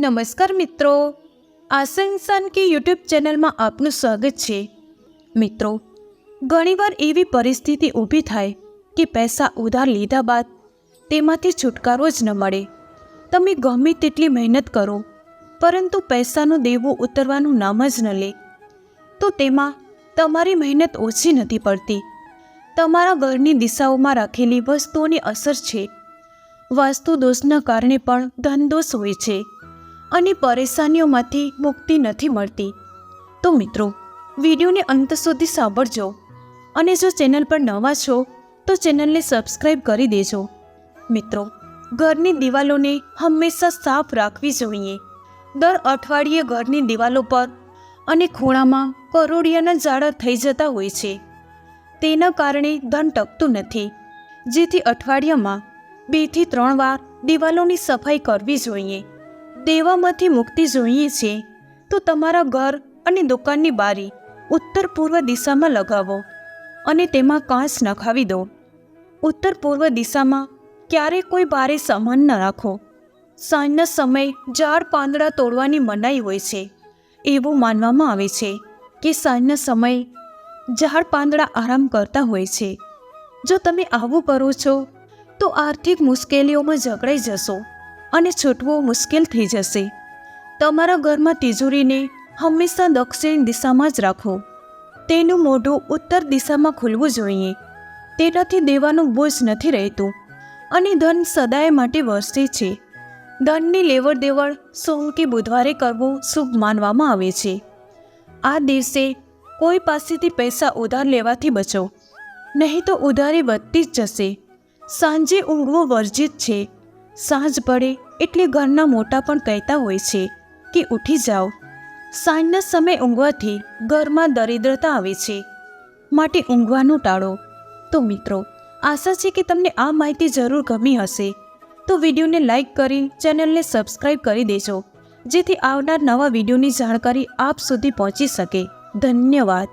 નમસ્કાર મિત્રો. આસન કે યુટ્યુબ ચેનલમાં આપનું સ્વાગત છે. મિત્રો, ઘણીવાર એવી પરિસ્થિતિ ઊભી થાય કે પૈસા ઉધાર લીધા બાદ તેમાંથી છુટકારો જ ન મળે. તમે ગમે તેટલી મહેનત કરો, પરંતુ પૈસાનું દેવું ઉતરવાનું નામ જ ન લે. તો તેમાં તમારી મહેનત ઓછી નથી પડતી. તમારા ઘરની દિશાઓમાં રાખેલી વસ્તુઓની અસર છે. વાસ્તુ દોષના કારણે પણ ધનદોષ હોય છે. અને પરેશાનીઓમાંથી મુક્તિ નથી મળતી. તો મિત્રો, વિડીયોને અંત સુધી સાંભળજો અને જો ચેનલ પર નવા છો, તો ચેનલને સબસ્ક્રાઈબ કરી દેજો. મિત્રો, ઘરની દિવાલોને હંમેશા સાફ રાખવી જોઈએ. દર અઠવાડિયે ઘરની દિવાલો પર અને ખૂણામાં કરોડિયાના ઝાડા થઈ જતા હોય છે. તેના કારણે ધન ટકતું નથી. જેથી અઠવાડિયામાં બેથી ત્રણ વાર દિવાલોની સફાઈ કરવી જોઈએ. દેવામાંથી મુક્તિ જોઈએ છે, તો તમારા ઘર અને દુકાનની બારી ઉત્તર પૂર્વ દિશામાં લગાવો અને તેમાં કાંસ નખાવી દો. ઉત્તર પૂર્વ દિશામાં ક્યારેય કોઈ ભારે સામાન ન રાખો. સાંજના સમયે ઝાડ પાંદડા તોડવાની મનાઈ હોય છે. એવું માનવામાં આવે છે કે સાંજના સમયે ઝાડ પાંદડા આરામ કરતા હોય છે. જો તમે આવું કરો છો, તો આર્થિક મુશ્કેલીઓમાં ઝઘડાઈ જશો. અને છૂટવું મુશ્કેલ થઈ જશે. તમારા ઘરમાં તિજોરીને હંમેશા દક્ષિણ દિશામાં જ રાખો. તેનું મોઢું ઉત્તર દિશામાં ખુલવું જોઈએ. તેનાથી દેવાનું બોજ નથી રહેતું. અને ધન સદાય માટે વરસે છે. ધનની લેવડ દેવડ સોમ કે બુધવારે કરવું શુભ માનવામાં આવે છે. આ દિવસે કોઈ પાસેથી પૈસા ઉધાર લેવાથી બચો. નહીં તો ઉધારી વધતી જ જશે. સાંજે ઊંઘવું વર્જિત છે. સાંજ પડે એટલે ઘરના મોટા પણ કહેતા હોય છે કે ઉઠી જાઓ. સાંજના સમય ઊંઘવાથી ઘરમાં દરિદ્રતા આવે છે. માટે ઊંઘવાનું ટાળો. તો મિત્રો, આશા છે કે તમને આ માહિતી જરૂર ગમી હશે. તો વિડીયોને લાઈક કરી ચેનલને સબસ્ક્રાઈબ કરી દેજો. જેથી આવનાર નવા વિડીયોની જાણકારી આપ સુધી પહોંચી શકે. ધન્યવાદ.